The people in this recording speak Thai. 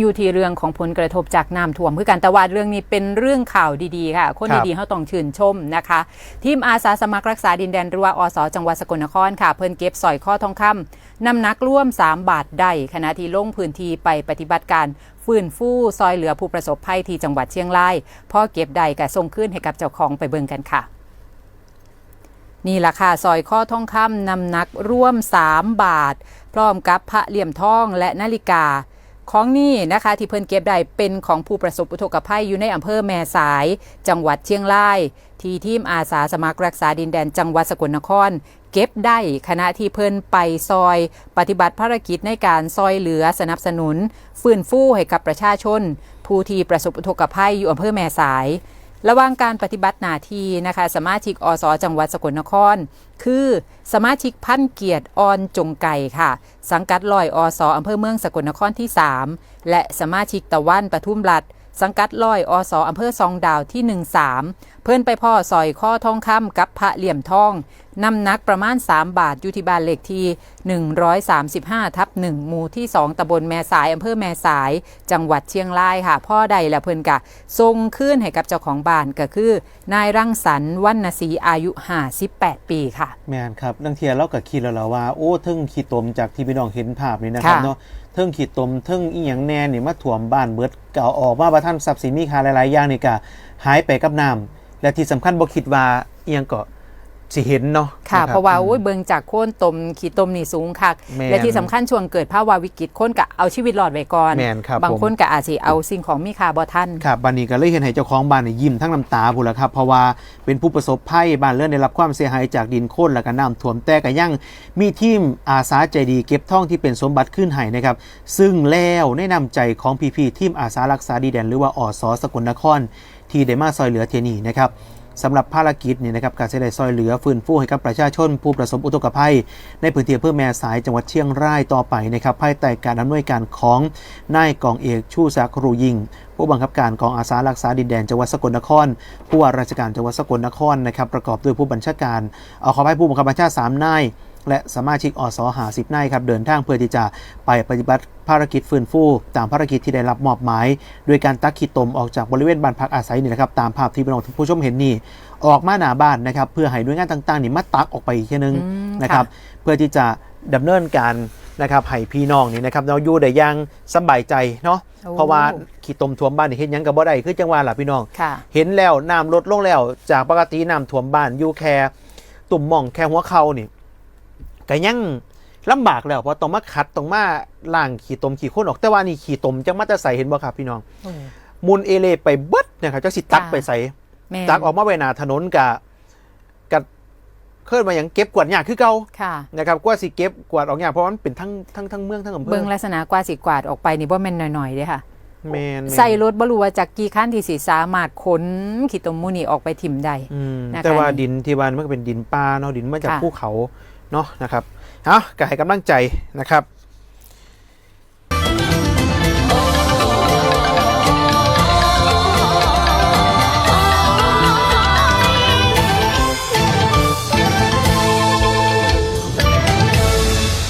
อยู่ที่เรื่องของผลกระทบจากน้ำท่วมคือกันแต่ว่าเรื่องนี้เป็นเรื่องข่าวดีๆค่ะ คนครับดีๆเขาต้องชื่นชมนะคะ ทีมอาสาสมัครรักษาดินแดนหรือว่าอสจังหวัดสกลนครค่ะ เพิ่นเก็บสอยข้อทองคำน้ำหนักร่วม 3 บาทได้ขณะที่ลงพื้นที่ไปปฏิบัติการฟื้นฟูซอยเหลือผู้ประสบภัยที่จังหวัดเชียงรายพอเก็บได้ก็ส่งขึ้นให้กับเจ้าของไปเบิ่งกันค่ะนี่แหละค่ะซอยข้อทองคำนำหนักร่วม 3 บาท พร้อมกับพระเหลี่ยมทองและนาฬิกา ของนี่นะคะที่เพิ่นเก็บได้เป็นของผู้ประสบอุทกภัยอยู่ในอำเภอแม่สาย จังหวัดเชียงราย ที่ทีมอาสาสมัครรักษาดินแดนจังหวัดสกลนคร เก็บได้ขณะที่เพิ่นไปซอย ปฏิบัติภารกิจในการซอยเหลือสนับสนุน ฟื้นฟูให้กับประชาชน ผู้ที่ประสบอุทกภัยอยู่อำเภอแม่สาย ระหว่างการปฏิบัติหน้าที่นะคะสมาชิกอสจังหวัดสกลนคร คือสมาชิกพันเกียรติออนจงไก่ค่ะ สังกัดลอยอสอำเภอเมืองสกลนครที่ 3 และสมาชิกตะวันปทุมรัฐสังกัดลอยอสออำเภอซองดาวที่ 13เพื่อนไปพ่อซอยข้อทองคำกับพระเหลี่ยมทองนำหนักประมาณ 3 บาทอยู่ที่บ้านเลขที่ 135 ทับ1หมู่ที่ 2ตำบลแม่สายอำเภอแม่สาย จังหวัดเชียงรายค่ะ พ่อใดและเพิ่นกะทรงขึ้นให้กับเจ้าของบ้านก็คือ นายรังสรรค์วรรณศรีอายุ 58 ปีค่ะ แมนครับดังเทียเราก็คิดแล้วล่ะว่า โอ้เทึ่งขีดตมจากที่พี่น้องเห็นภาพนี่นะครับค่ะเนาะเทึ่งขีดตมเทึ่งอีหยังแน่นี่มาถ่วมบ้านเบิดเก่าออกมาประท่านทรัพย์สินมีค่าหลายๆอย่างนี่ก็หายไปกับน้ำ และที่สำคัญบ่คิดว่าอียงก็ สิเห็นเนาะค่ะนบเพราะว่าอืมโอ้ยเบิงจากโค่นตมขีดตมนี่สูงคักแม่นและที่สำคัญช่วงเกิดภาวะวิกฤตคนกะเอาชีวิตรอดไว้ก่อนแม่นครับบางผมคนกะอาจสิเอาสิ่งของมีค่าบ่ทันครับบันนี้ก็เลยเห็นให้เจ้าของบ้านเนี่ยยิ้มทั้งน้ำตาพูนละครับ เพราะว่าเป็นผู้ประสบภัยบ้านเรือนได้รับความเสียหายจากดินโคลนและก็น้ำท่วมแต่ก็ยังมีทีมอาสาใจดีเก็บท่องที่เป็นสมบัติขึ้นให้นะครับซึ่งแล้วในนำใจของพี่ๆทีมอาสารักษาดีแดนหรือว่าอสสกลนครที่ได้มาซอยเหลือเทยนี่นะครับ สำหรับภารกิจเนี่ยนะครับการเสได็จซอยเหลือฟื้นฟูให้กับประชาชนผู้ประสบอุทกภัย ในพื้นที่อำเภอแม่สายจังหวัดเชียงรายต่อไปนะครับภายใต้การอำนวยการของนายกองเอกชูศักดิ์รูยิง ผู้บังคับการกองอาสารักษาดินแดนจังหวัดสกลนคร ผู้ว่าราชการจังหวัดสกลนครนะครับประกอบด้วยผู้บัญชาการเอาขอให้ผู้บังคับบัญชาสามนาย และสมาชิกอสหาสิบนายครับเดินทางเพื่อที่จะไปปฏิบัติภารกิจฟื้นฟูตามภารกิจที่ได้รับมอบหมาย โดยการตักขีดตมออกจากบริเวณบ้านพักอาศัยนี่นะครับตามภาพที่พี่น้องผู้ชมเห็นนี่ออกมาหน้าบ้านนะครับเพื่อให้หน่วยงานต่างๆนี่มาตักออกไปอีกทีนึงอืมนะครับค่ะเพื่อที่จะดำเนินการนะครับให้พี่น้องนี่นะครับเราอยู่ได้อย่างสบายใจเนาะโอ้เพราะว่าขีดตมท่วมบ้านนี่เห็นหยังกับบ่ได้คือจังหวะล่ะพี่น้องค่ะเห็นแล้วน้ำลดลงแล้วจากปกติน้ำท่วมบ้านอยู่แค่ตุ่มหม่องแค่หัวเข่านี่ ก็ยังลำบากแล้วเพราะต้องมาขัดต้องมาล้างขีดตมขีดข้นออกแต่ว่านี่ขีดตมจังมาจะใส่เห็นบ่ครับพี่น้องมุนเอเลไปเบิดนะครับจักสิตักค่ะไปใส่แม่ตักออกมาไว้หน้าถนนกะกะเคลื่อนมาอย่างเก็บกวาดยากคือเก่าค่ะนะครับกว่าสิเก็บกวาดออกยากเพราะว่ามันเป็นทั้งทั้งทั้งเมืองทั้งอำเภอเบิ่งลักษณะกว่าสิกวาดออกไปนี่บ่แม่นหน่อยๆเด้ค่ะแมนแม่นใส่รถบ่รู้ว่าจากกี่คันที่สิสามารถขนขีดตมหมูนี่ออกไปถิ่มได้อืมนะคะแต่ว่าดินที่บ้านมันก็เป็นดินป่าเนาะดินมาจากค่ะภูเขา เนาะนะครับเอาก็ให้กำลังใจนะครับ